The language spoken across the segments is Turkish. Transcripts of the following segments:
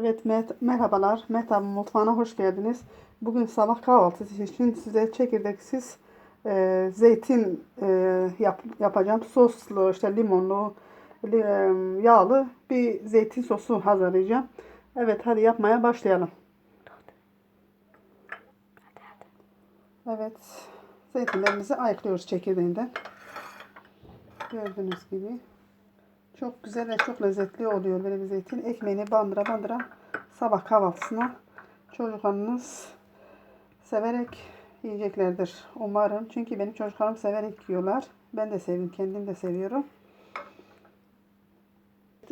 Evet mer- merhabalar. Mehtap mutfağına hoş geldiniz. Bugün sabah kahvaltısı için size çekirdeksiz e, zeytin e, yap- yapacağım. Soslu, işte limonlu, li- e, yağlı bir zeytin sosu hazırlayacağım. Evet hadi yapmaya başlayalım. Evet zeytinlerimizi ayıklıyoruz çekirdeğinden. Gördüğünüz gibi. Çok güzel ve çok lezzetli oluyor böyle zeytin. Ekmeğini bandıra bandıra sabah kahvaltısına çocuklarınız severek yiyeceklerdir. Umarım. Çünkü benim çocuklarım severek yiyorlar. Ben de sevdim. Kendim de seviyorum.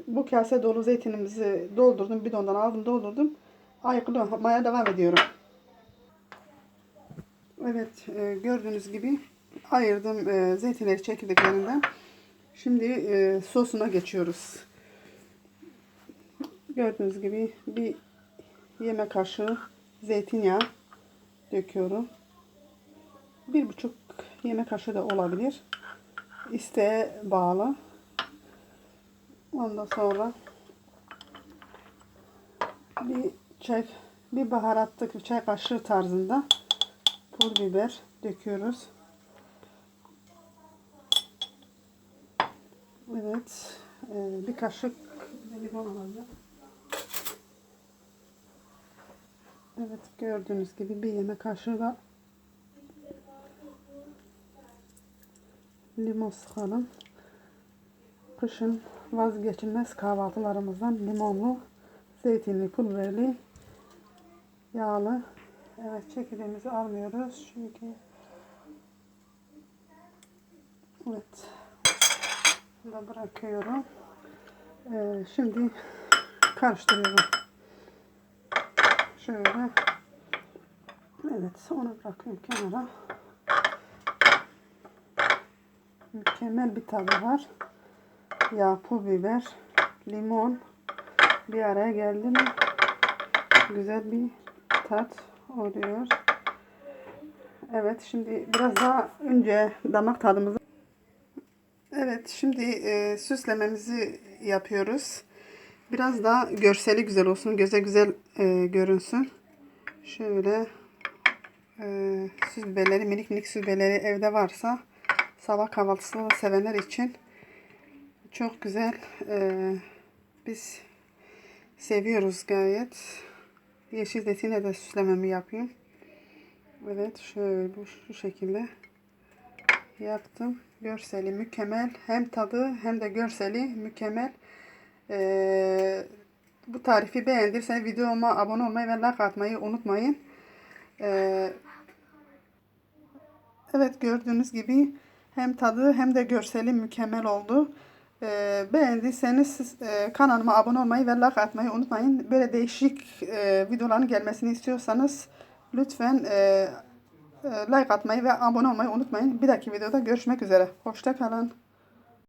Bu kase dolu zeytinimizi doldurdum. Bidondan aldım doldurdum. Ayıklamaya devam ediyorum. Evet e, gördüğünüz gibi ayırdım e, zeytinleri çekirdeklerinden. Şimdi e, sosuna geçiyoruz. Gördüğünüz gibi bir yemek kaşığı zeytinyağı döküyorum. Bir buçuk yemek kaşığı da olabilir. İsteğe bağlı. Ondan sonra bir çay, bir baharatlık bir çay kaşığı tarzında pul biber döküyoruz. Evet. e, bir kaşık limon alacağım. Evet gördüğünüz gibi bir yemek kaşığı da limon sıkalım. Kışın vazgeçilmez kahvaltılarımızdan limonlu, zeytinli, pulverli, yağlı. Evet çekirdeğimizi almıyoruz çünkü Evet da bırakıyorum. Ee, şimdi karıştırıyorum. Şöyle. Evet onu bırakıyorum kenara. Mükemmel bir tadı var. Yağ, pul biber, limon bir araya geldi mi güzel bir tat oluyor. Evet şimdi biraz daha önce damak tadımızı Evet, şimdi e, süslememizi yapıyoruz. Biraz daha görseli güzel olsun, göze güzel e, görünsün. Şöyle e, süs biberleri, minik minik süs biberleri evde varsa sabah kahvaltısını sevenler için çok güzel. E, biz seviyoruz gayet. Yeşil zeytinle de süslememi yapayım. Evet, şöyle bu şu şekilde yaptım. Görseli mükemmel. Hem tadı hem de görseli mükemmel. Ee, bu tarifi beğendiyseniz videoma abone olmayı ve like atmayı unutmayın. Ee, evet gördüğünüz gibi hem tadı hem de görseli mükemmel oldu. Ee, beğendiyseniz siz, e, kanalıma abone olmayı ve like atmayı unutmayın. Böyle değişik e, videoların gelmesini istiyorsanız lütfen e, like atmayı ve abone olmayı unutmayın. Bir dahaki videoda görüşmek üzere. Hoşça kalın.